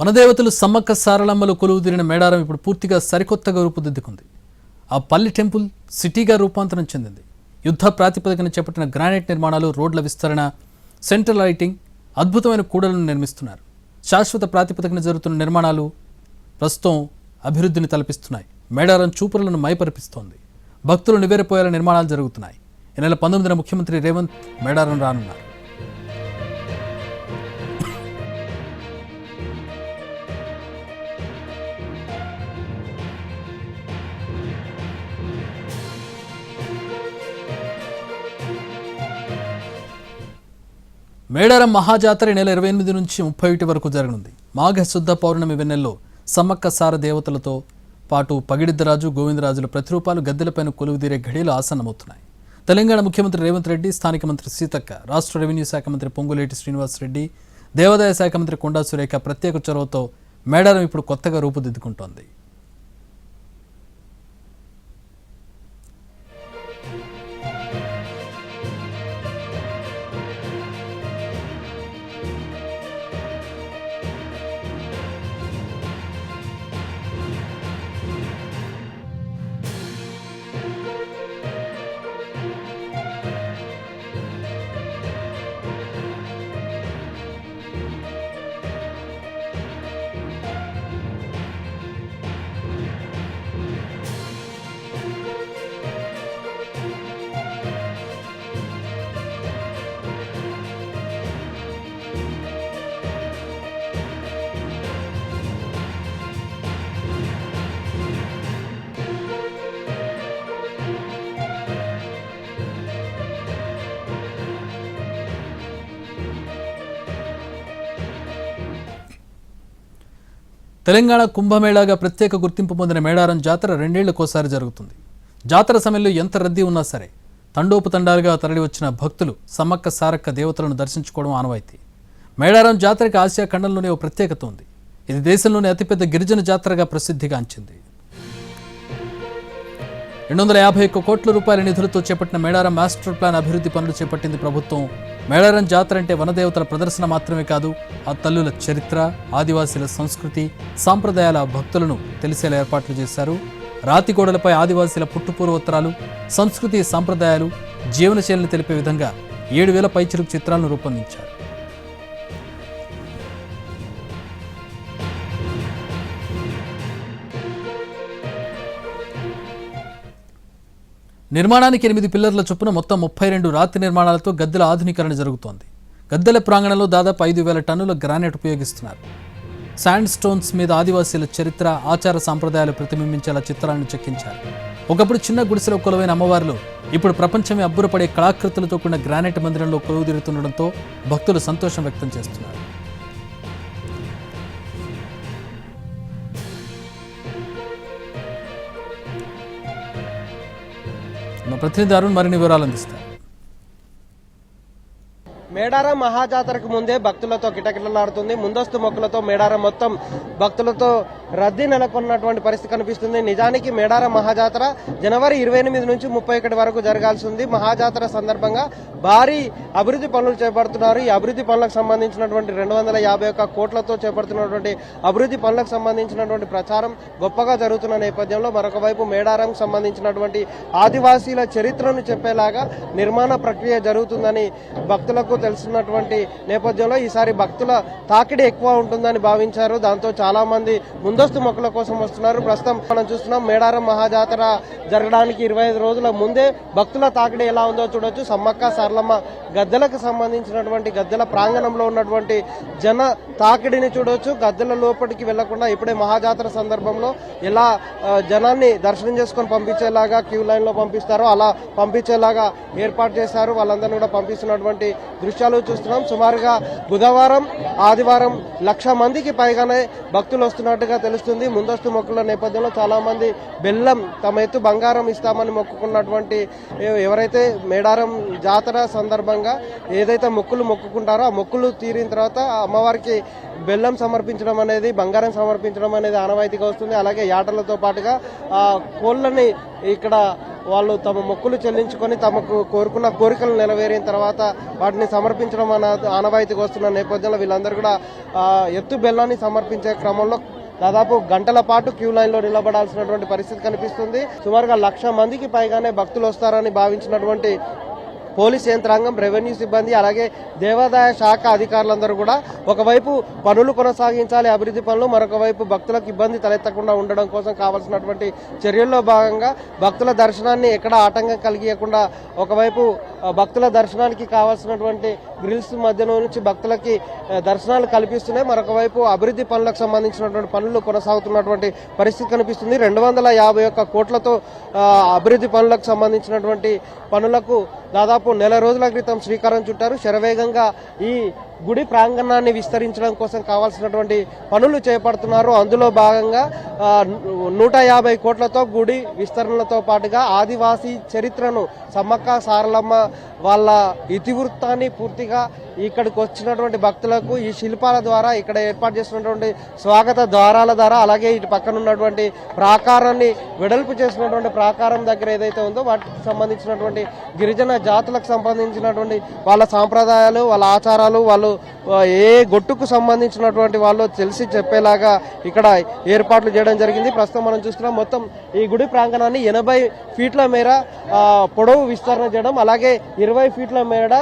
వనదేవతలు సమ్మక్క సారలమ్మలు కొలువు తీరిన మేడారం ఇప్పుడు పూర్తిగా సరికొత్తగా రూపుదిద్దుకుంది. ఆ పల్లి టెంపుల్ సిటీగా రూపాంతరం చెందింది. యుద్ధ ప్రాతిపదికన చేపట్టిన గ్రానైట్ నిర్మాణాలు రోడ్ల విస్తరణ సెంట్రల్ లైటింగ్ అద్భుతమైన కూడలను నిర్మిస్తున్నారు. శాశ్వత ప్రాతిపదికన జరుగుతున్న నిర్మాణాలు ప్రస్తుతం అభివృద్ధిని తలపిస్తున్నాయి. మేడారం చూపులను మైపరిపిస్తోంది. భక్తులు నివేరిపోయేలా నిర్మాణాలు జరుగుతున్నాయి. ఈ నెల పంతొమ్మిదిన ముఖ్యమంత్రి రేవంత్ మేడారం రానున్నారు. మేడారం మహాజాతర నెల ఇరవై ఎనిమిది నుంచి ముప్పై ఒకటి వరకు జరగనుంది. మాఘ శుద్ధ పౌర్ణమి వెన్నెల్లో సమ్మక్క సార దేవతలతో పాటు పగిడిద్దరాజు గోవిందరాజుల ప్రతిరూపాలు గద్దెలపైన కొలువుదీరే ఘడియలు ఆసన్నమవుతున్నాయి. తెలంగాణ ముఖ్యమంత్రి రేవంత్ రెడ్డి స్థానిక మంత్రి సీతక్క రాష్ట్ర రెవెన్యూ శాఖ మంత్రి పొంగులేటి శ్రీనివాస్ రెడ్డి దేవాదాయ శాఖ మంత్రి కొండా సురేఖ ప్రత్యేక చొరవతో మేడారం ఇప్పుడు కొత్తగా రూపుదిద్దుకుంటోంది. తెలంగాణ కుంభమేళాగా ప్రత్యేక గుర్తింపు పొందిన మేడారం జాతర రెండేళ్ళకోసారి జరుగుతుంది. జాతర సమయంలో ఎంత రద్దీ ఉన్నా సరే తండోపతండాలుగా తరలివచ్చిన భక్తులు సమ్మక్క సారక్క దేవతలను దర్శించుకోవడం ఆనవాయితీ. మేడారం జాతరకి ఆసియా ఖండంలోనే ఓ ప్రత్యేకత ఉంది. ఇది దేశంలోనే అతిపెద్ద గిరిజన జాతరగా ప్రసిద్ధిగాంచింది. రెండు వందల యాభై ఒక్క కోట్ల రూపాయల నిధులతో చేపట్టిన మేడారం మాస్టర్ ప్లాన్ అభివృద్ధి పనులు చేపట్టింది ప్రభుత్వం. మేడారం జాతర అంటే వనదేవతల ప్రదర్శన మాత్రమే కాదు ఆ తల్లుల చరిత్ర ఆదివాసీల సంస్కృతి సాంప్రదాయాల భక్తులను తెలిసేలా ఏర్పాట్లు చేశారు. రాతి గోడలపై ఆదివాసీల పుట్టుపూర్వోత్తరాలు సంస్కృతి సాంప్రదాయాలు జీవనశైలిని తెలిపే విధంగా ఏడు వేల పైచిరుకు చిత్రాలను రూపొందించారు. నిర్మాణానికి ఎనిమిది పిల్లర్ల చొప్పున మొత్తం ముప్పై రెండు రాతి నిర్మాణాలతో గద్దెల ఆధునీకరణ జరుగుతోంది. గద్దెల ప్రాంగణంలో దాదాపు ఐదు వేల టన్నుల గ్రానైట్ ఉపయోగిస్తున్నారు. శాండ్ స్టోన్స్ మీద ఆదివాసీల చరిత్ర ఆచార సాంప్రదాయాలు ప్రతిబింబించేలా చిత్రాలను చెక్కించారు. ఒకప్పుడు చిన్న గుడిసెలో కొలువైన అమ్మవార్లు ఇప్పుడు ప్రపంచమే అబ్బురపడే కళాకృతులతో కూడిన గ్రానైట్ మందిరంలో కొలువుదీరుతుండడంతో భక్తులు సంతోషం వ్యక్తం చేస్తున్నారు. మా ప్రతినిధి అరుణ్ మరిన్ని వివరాలు అందిస్తారు. మేడారం మహాజాతరకు ముందే భక్తులతో కిటకిటలాడుతుంది. ముందస్తు మొక్కలతో మేడారం మొత్తం భక్తులతో రద్దీ నెలకొన్నటువంటి పరిస్థితి కనిపిస్తుంది. నిజానికి మేడారం మహాజాతర జనవరి ఇరవై ఎనిమిది నుంచి ముప్పై ఒకటి వరకు జరగాల్సి ఉంది. మహాజాతర సందర్భంగా భారీ అభివృద్ధి పనులు చేపడుతున్నారు. ఈ అభివృద్ధి పనులకు సంబంధించినటువంటి రెండు వందల యాభై ఒక్క కోట్లతో చేపడుతున్నటువంటి అభివృద్ధి పనులకు సంబంధించినటువంటి ప్రచారం గొప్పగా జరుగుతున్న నేపథ్యంలో మరొక వైపు మేడారంకు సంబంధించినటువంటి ఆదివాసీల చరిత్రను చెప్పేలాగా నిర్మాణ ప్రక్రియ జరుగుతుందని భక్తులకు తెలుసున్నటువంటి నేపథ్యంలో ఈసారి భక్తుల తాకిడి ఎక్కువ ఉంటుందని భావించారు. దాంతో చాలా మంది ముందస్తు మొక్కల కోసం వస్తున్నారు. ప్రస్తుతం మనం చూస్తున్నాం మేడారం మహాజాతర జరగడానికి ఇరవై ఐదు రోజుల ముందే భక్తుల తాకిడి ఎలా ఉందో చూడొచ్చు. సమ్మక్క సరళమ్మ గద్దెలకు సంబంధించినటువంటి గద్దెల ప్రాంగణంలో ఉన్నటువంటి జన తాకిడిని చూడొచ్చు. గద్దెల లోపలికి వెళ్ళకుండా ఇప్పుడే మహాజాతర సందర్భంలో ఎలా జనాన్ని దర్శనం చేసుకొని పంపించేలాగా క్యూ లైన్లో పంపిస్తారో అలా పంపించేలాగా ఏర్పాటు చేశారు. వాళ్ళందరినీ కూడా పంపిస్తున్నటువంటి దృశ్యాలు చూస్తున్నాం. సుమారుగా బుధవారం ఆదివారం లక్ష మందికి పైగానే భక్తులు వస్తున్నట్టుగా తెలుస్తుంది. ముందస్తు మొక్కుల నేపథ్యంలో చాలా మంది బెల్లం తమ ఎత్తు బంగారం ఇస్తామని మొక్కుకున్నటువంటి ఎవరైతే మేడారం జాతర సందర్భంగా ఏదైతే మొక్కులు మొక్కుకుంటారో ఆ మొక్కులు తీరిన తర్వాత అమ్మవారికి బెల్లం సమర్పించడం అనేది బంగారం సమర్పించడం అనేది ఆనవాయితీగా వస్తుంది. అలాగే యాటలతో పాటుగా ఆ కోళ్ళని ఇక్కడ వాళ్ళు తమ మొక్కులు చెల్లించుకొని తమకు కోరుకున్న కోరికలు నెరవేరిన తర్వాత వాటిని సమర్పించడం అన్న ఆనవాయితీగా వస్తున్న నేపథ్యంలో వీళ్ళందరూ కూడా ఎత్తు బెల్లాన్ని సమర్పించే క్రమంలో దాదాపు గంటల పాటు క్యూ లైన్లో నిలబడాల్సినటువంటి పరిస్థితి కనిపిస్తుంది. సుమారుగా లక్ష మందికి పైగానే భక్తులు వస్తారని భావించినటువంటి పోలీస్ యంత్రాంగం రెవెన్యూ సిబ్బంది అలాగే దేవాదాయ శాఖ అధికారులందరూ కూడా ఒకవైపు పనులు కొనసాగించాలి అభివృద్ధి పనులు మరొక వైపు భక్తులకు ఇబ్బంది తలెత్తకుండా ఉండడం కోసం కావాల్సినటువంటి చర్యల్లో భాగంగా భక్తుల దర్శనాన్ని ఎక్కడ ఆటంకం కలిగియకుండా ఒకవైపు భక్తుల దర్శనానికి కావాల్సినటువంటి గ్రిల్స్ మధ్య నుంచి భక్తులకి దర్శనాలు కల్పిస్తున్నాయి. మరొక వైపు అభివృద్ధి పనులకు సంబంధించినటువంటి పనులు కొనసాగుతున్నటువంటి పరిస్థితి కనిపిస్తుంది. రెండు వందల యాభై ఒక్క కోట్లతో అభివృద్ధి పనులకు సంబంధించినటువంటి పనులకు దాదాపు నెల రోజుల క్రితం శ్రీకారం చుట్టారు. శరవేగంగా ఈ గుడి ప్రాంగణాన్ని విస్తరించడం కోసం కావాల్సినటువంటి పనులు చేపడుతున్నారు. అందులో భాగంగా నూట యాభై కోట్లతో గుడి విస్తరణలతో పాటుగా ఆదివాసీ చరిత్రను సమ్మక్క సారలమ్మ వాళ్ళ ఇతివృత్తాన్ని పూర్తిగా ఇక్కడికి వచ్చినటువంటి భక్తులకు ఈ శిల్పాల ద్వారా ఇక్కడ ఏర్పాటు చేసినటువంటి స్వాగత ద్వారాల ద్వారా అలాగే ఇటు పక్కన ఉన్నటువంటి ప్రాకారాన్ని వెడల్పు చేసినటువంటి ప్రాకారం దగ్గర ఏదైతే ఉందో వాటికి సంబంధించినటువంటి గిరిజన జాతులకు సంబంధించినటువంటి వాళ్ళ సాంప్రదాయాలు వాళ్ళ ఆచారాలు వాళ్ళు ఏ గొట్టుకు సంబంధించినటువంటి వాళ్ళు తెలిసి చెప్పేలాగా ఇక్కడ ఏర్పాట్లు చేయడం జరిగింది. ప్రస్తుతం మనం చూస్తున్నాం మొత్తం ఈ గుడి ప్రాంగణాన్ని ఎనభై ఫీట్ల మేర పొడవు విస్తరణ చేయడం అలాగే ఇరవై ఫీట్ల మేర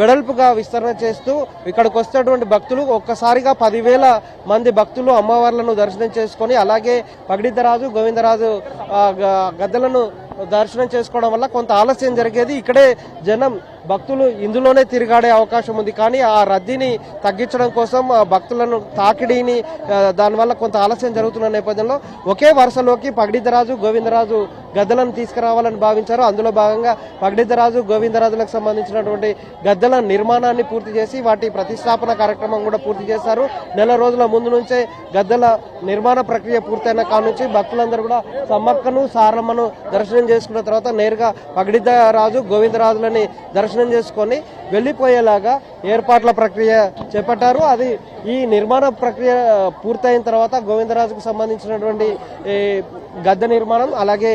వెడల్పుగా విస్తరణ చేస్తూ ఇక్కడికి వస్తున్నటువంటి భక్తులు ఒక్కసారిగా పదివేల మంది భక్తులు అమ్మవార్లను దర్శనం చేసుకొని అలాగే పగడితరాజు గోవిందరాజు గద్దలను గద్దెలను దర్శనం చేసుకోవడం వల్ల కొంత ఆలస్యం జరిగేది. ఇక్కడే జనం భక్తులు ఇందులోనే తిరిగాడే అవకాశం ఉంది. కానీ ఆ రద్దీని తగ్గించడం కోసం ఆ భక్తులను తాకిడిని దానివల్ల కొంత ఆలస్యం జరుగుతున్న నేపథ్యంలో ఒకే వరుసలోకి పగడితరాజు గోవిందరాజు గద్దలను తీసుకురావాలని భావించారు అందులో భాగంగా పగడిద్దరాజు గోవిందరాజులకు సంబంధించినటువంటి గద్దెల నిర్మాణాన్ని పూర్తి చేసి వాటి ప్రతిష్టాపన కార్యక్రమం కూడా పూర్తి చేశారు. నెల రోజుల ముందు నుంచే గద్దెల నిర్మాణ ప్రక్రియ పూర్తయిన కానుంచి భక్తులందరూ కూడా సమ్మక్కను సారమ్మను దర్శనం చేసుకున్న తర్వాత నేరుగా పగడిద్దరాజు గోవిందరాజులని దర్శనం చేసుకొని వెళ్ళిపోయేలాగా ఏర్పాట్ల ప్రక్రియ చేపట్టారు. అది ఈ నిర్మాణ ప్రక్రియ పూర్తయిన తర్వాత గోవిందరాజుకు సంబంధించినటువంటి గద్దె నిర్మాణం అలాగే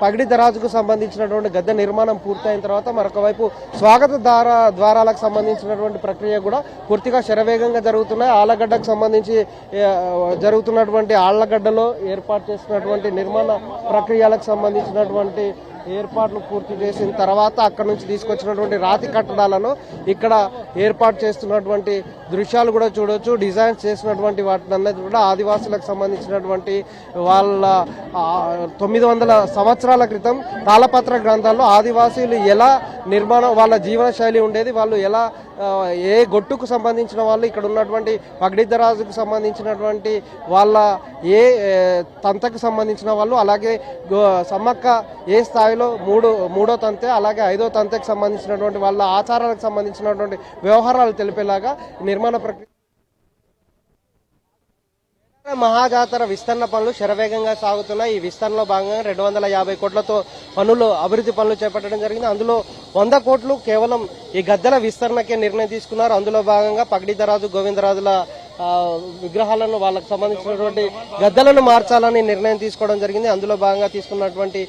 పగిడి దరాజుకు సంబంధించినటువంటి గద్దె నిర్మాణం పూర్తయిన తర్వాత మరొక వైపు స్వాగత ద్వార ద్వారాలకు సంబంధించినటువంటి ప్రక్రియ కూడా పూర్తిగా శరవేగంగా జరుగుతున్నాయి. ఆలగడ్డకు సంబంధించి జరుగుతున్నటువంటి ఆళ్ళగడ్డలో ఏర్పాటు చేసినటువంటి నిర్మాణ ప్రక్రియలకు సంబంధించినటువంటి ఏర్పాట్లు పూర్తి చేసిన తర్వాత అక్కడ నుంచి తీసుకొచ్చినటువంటి రాతి కట్టడాలను ఇక్కడ ఏర్పాటు చేస్తున్నటువంటి దృశ్యాలు కూడా చూడొచ్చు. డిజైన్స్ చేసినటువంటి వాటిని అన్నది కూడా ఆదివాసులకు సంబంధించినటువంటి వాళ్ళ తొమ్మిది వందల సంవత్సరాల క్రితం తాళపత్ర గ్రంథాల్లో ఆదివాసీలు ఎలా నిర్మాణం వాళ్ళ జీవన శైలి ఉండేది వాళ్ళు ఎలా ఏ గొట్టుకు సంబంధించిన వాళ్ళు ఇక్కడ ఉన్నటువంటి పగడిద్దరాజుకు సంబంధించినటువంటి వాళ్ళ ఏ తంతకు సంబంధించిన వాళ్ళు అలాగే గో- సమ్మక్క ఏ స్థాయిలో మూడు మూడో తంతె అలాగే ఐదో తంతెకు సంబంధించినటువంటి వాళ్ళ ఆచారాలకు సంబంధించినటువంటి వ్యవహారాలు తెలిపేలాగా నిర్మాణ ప్రక్రియ మహాజాతర విస్తరణ పనులు శరవేగంగా సాగుతున్నాయి. ఈ విస్తరణలో భాగంగా రెండు వందల యాభై కోట్లతో పనులు అభివృద్ధి పనులు చేపట్టడం జరిగింది. అందులో వంద కోట్లు కేవలం ఈ గద్దెల విస్తరణకే నిర్ణయం తీసుకున్నారు. అందులో భాగంగా పగడిదరాజు గోవిందరాజుల విగ్రహాలను వాళ్ళకు సంబంధించినటువంటి గద్దెలను మార్చాలని నిర్ణయం తీసుకోవడం జరిగింది. అందులో భాగంగా తీసుకున్నటువంటి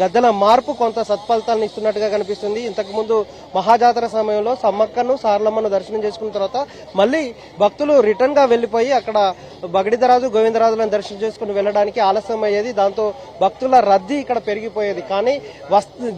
గద్దల గద్దెల మార్పు కొంత సత్ఫలితాలను ఇస్తున్నట్టుగా కనిపిస్తుంది. ఇంతకుముందు మహాజాతర సమయంలో సమ్మక్కను సారలమ్మను దర్శనం చేసుకున్న తర్వాత మళ్ళీ భక్తులు రిటర్న్గా వెళ్ళిపోయి అక్కడ బగడిదరాజు గోవిందరాజులను దర్శనం చేసుకుని వెళ్ళడానికి ఆలస్యం అయ్యేది. దాంతో భక్తుల రద్దీ ఇక్కడ పెరిగిపోయేది. కానీ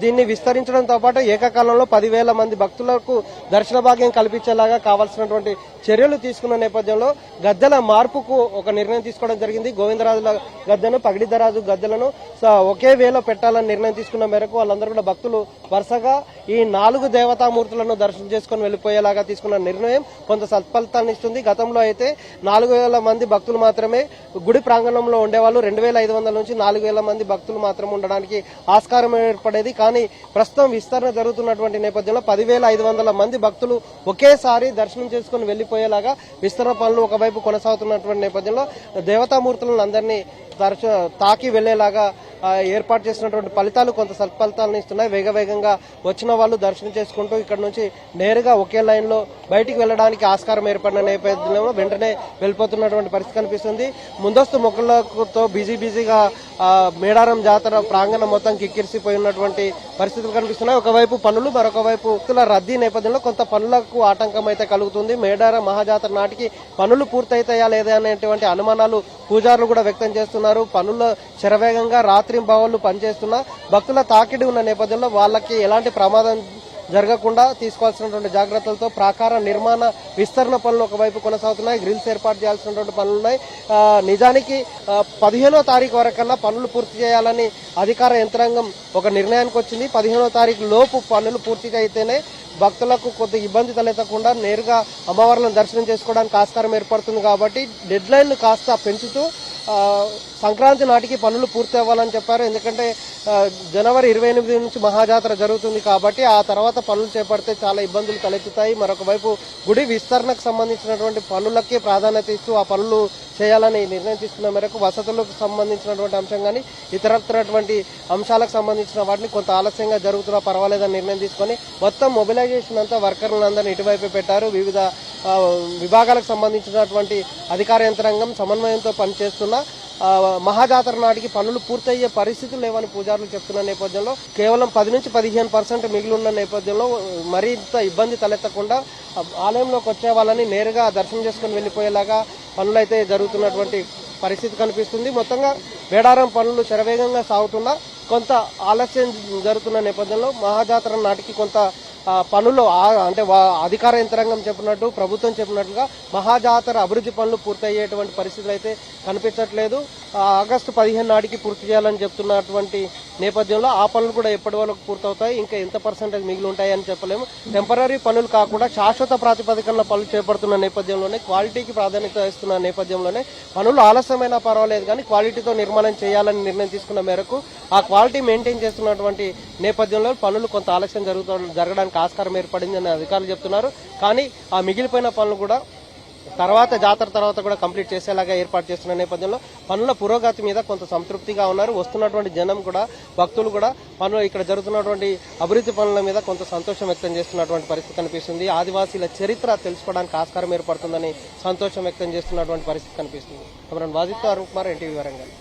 దీన్ని విస్తరించడంతో పాటు ఏకకాలంలో పదివేల మంది భక్తులకు దర్శన భాగ్యం కల్పించేలాగా కావాల్సినటువంటి చర్యలు తీసుకున్న నేపథ్యం నేపథ్యంలో గద్దెల మార్పుకు ఒక నిర్ణయం తీసుకోవడం జరిగింది. గోవిందరాజుల గద్దెను పగడిద్దరాజు గద్దెలను స- ఒకే వేలో పెట్టాలని నిర్ణయం తీసుకున్న మేరకు వాళ్ళందరూ కూడా భక్తులు వరుసగా ఈ నాలుగు దేవతామూర్తులను దర్శనం చేసుకుని వెళ్ళిపోయేలాగా తీసుకున్న నిర్ణయం కొంత సత్ఫలితాన్ని ఇస్తుంది. గతంలో అయితే నాలుగు వేల మంది భక్తులు మాత్రమే గుడి ప్రాంగణంలో ఉండేవాళ్ళు. రెండు వేల ఐదు వందల నుంచి నాలుగు వేల మంది భక్తులు మాత్రం ఉండడానికి ఆస్కారం ఏర్పడేది. కానీ ప్రస్తుతం విస్తరణ జరుగుతున్నటువంటి నేపథ్యంలో పదివేల ఐదు వందల మంది భక్తులు ఒకేసారి దర్శనం చేసుకుని వెళ్ళిపోయేలాగా విస్తరణ పనులు ఒకవైపు కొనసాగుతున్నటువంటి నేపథ్యంలో దేవతామూర్తులను అందరినీ తరచు తాకి వెళ్ళేలాగా ఏర్పాటు చేసినటువంటి ఫలితాలు కొంత సత్ఫలితాలను ఇస్తున్నాయి. వేగవేగంగా వచ్చిన వాళ్ళు దర్శనం చేసుకుంటూ ఇక్కడ నుంచి నేరుగా ఒకే లైన్లో బయటికి వెళ్ళడానికి ఆస్కారం ఏర్పడిన నేపథ్యంలో వెంటనే వెళ్ళిపోతున్నటువంటి పరిస్థితి కనిపిస్తుంది. ముందస్తు మొక్కలతో బిజీ బిజీగా మేడారం జాతర ప్రాంగణం మొత్తం కిక్కిరిసిపోయి ఉన్నటువంటి పరిస్థితులు కనిపిస్తున్నాయి. ఒకవైపు పనులు మరొక వైపు రద్దీ నేపథ్యంలో కొంత పనులకు ఆటంకం అయితే కలుగుతుంది. మేడారం మహాజాతర నాటికి పనులు పూర్తయితాయా లేదా అనేటువంటి అనుమానాలు పూజారులు కూడా వ్యక్తం చేస్తున్నారు. పనుల శరవేగంగా రాత్రి భవన్లు పనిచేస్తున్న భక్తుల తాకిడి ఉన్న నేపథ్యంలో వాళ్ళకి ఎలాంటి ప్రమాదం జరగకుండా తీసుకోవాల్సినటువంటి జాగ్రత్తలతో ప్రాకార నిర్మాణ విస్తరణ పనులు ఒకవైపు కొనసాగుతున్నాయి గ్రిల్స్ ఏర్పాటు చేయాల్సినటువంటి పనులు ఉన్నాయి. నిజానికి పదిహేనో తారీఖు వరకన్నా పనులు పూర్తి చేయాలని అధికార యంత్రాంగం ఒక నిర్ణయానికి వచ్చింది. పదిహేనో తారీఖు లోపు పనులు పూర్తిగా అయితేనే భక్తులకు కొద్ది ఇబ్బంది తలెత్తకుండా నేరుగా అమ్మవార్లను దర్శనం చేసుకోవడానికి ఆస్కారం ఏర్పడుతుంది కాబట్టి డెడ్ లైన్ కాస్త పెంచుతూ సంక్రాంతి నాటికి పనులు పూర్తి అవ్వాలని చెప్పారు. ఎందుకంటే జనవరి ఇరవై ఎనిమిది నుంచి మహాజాతర జరుగుతుంది కాబట్టి ఆ తర్వాత పనులు చేపడితే చాలా ఇబ్బందులు తలెత్తుతాయి. మరొక వైపు గుడి విస్తరణకు సంబంధించినటువంటి పనులకే ప్రాధాన్యత ఇస్తూ ఆ పనులు చేయాలని నిర్ణయం తీసుకున్న మేరకు వసతులకు సంబంధించినటువంటి అంశం కానీ ఇతరత్రటువంటి అంశాలకు సంబంధించిన వాటిని కొంత ఆలస్యంగా జరుగుతున్నా పర్వాలేదని నిర్ణయం తీసుకొని మొత్తం మొబిలైజేషన్ అంతా వర్కర్లందరినీ ఇటువైపు పెట్టారు. వివిధ విభాగాలకు సంబంధించినటువంటి అధికార యంత్రాంగం సమన్వయంతో పనిచేస్తున్న మహాజాతర నాటికి పనులు పూర్తయ్యే పరిస్థితులు లేవని పూజారులు చెప్తున్న నేపథ్యంలో కేవలం పది నుంచి పదిహేను పర్సెంట్ మిగిలి ఉన్న నేపథ్యంలో మరింత ఇబ్బంది తలెత్తకుండా ఆలయంలోకి వచ్చే వాళ్ళని నేరుగా దర్శనం చేసుకుని వెళ్ళిపోయేలాగా పనులు అయితే జరుగుతున్నటువంటి పరిస్థితి కనిపిస్తుంది. మొత్తంగా వేడారం పనులు శరవేగంగా సాగుతున్నా కొంత ఆలస్యం జరుగుతున్న నేపథ్యంలో మహాజాతర నాటికి కొంత పనులు అంటే అధికార యంత్రాంగం చెప్పినట్టు ప్రభుత్వం చెప్పినట్లుగా మహాజాతర అభివృద్ధి పనులు పూర్తయ్యేటువంటి పరిస్థితులు అయితే కనిపించట్లేదు. ఆగస్టు పదిహేను నాటికి పూర్తి చేయాలని చెప్తున్నటువంటి నేపథ్యంలో ఆ పనులు కూడా ఎప్పటి వరకు పూర్తవుతాయి? ఇంకా ఎంత పర్సెంటేజ్ మిగిలి ఉంటాయని చెప్పలేము. టెంపరీ పనులు కాకుండా శాశ్వత ప్రాతిపదికన పనులు చేపడుతున్న నేపథ్యంలోనే క్వాలిటీకి ప్రాధాన్యత ఇస్తున్న నేపథ్యంలోనే పనులు ఆలస్యమైనా పర్వాలేదు కానీ క్వాలిటీతో నిర్మాణం చేయాలని నిర్ణయం తీసుకున్న మేరకు ఆ క్వాలిటీ మెయింటైన్ చేస్తున్నటువంటి నేపథ్యంలో పనులు కొంత ఆలస్యం జరుగుతూ జరగడానికి ఆస్కారం ఏర్పడిందని అధికారులు చెప్తున్నారు. కానీ ఆ మిగిలిపోయిన పనులు కూడా తర్వాత జాతర తర్వాత కూడా కంప్లీట్ చేసేలాగా ఏర్పాటు చేస్తున్న నేపథ్యంలో పనుల పురోగతి మీద కొంత సంతృప్తిగా ఉన్నారు. వస్తున్నటువంటి జనం కూడా భక్తులు కూడా పనులు ఇక్కడ జరుగుతున్నటువంటి అభివృద్ధి పనుల మీద కొంత సంతోషం వ్యక్తం చేస్తున్నటువంటి పరిస్థితి కనిపిస్తుంది. ఆదివాసీల చరిత్ర తెలుసుకోవడానికి ఆస్కారం ఏర్పడుతుందని సంతోషం వ్యక్తం చేస్తున్నటువంటి పరిస్థితి కనిపిస్తుంది. అమరన్ వాజిత్ అరుణ్ కుమార్ ఎన్టీవీ వరంగల్.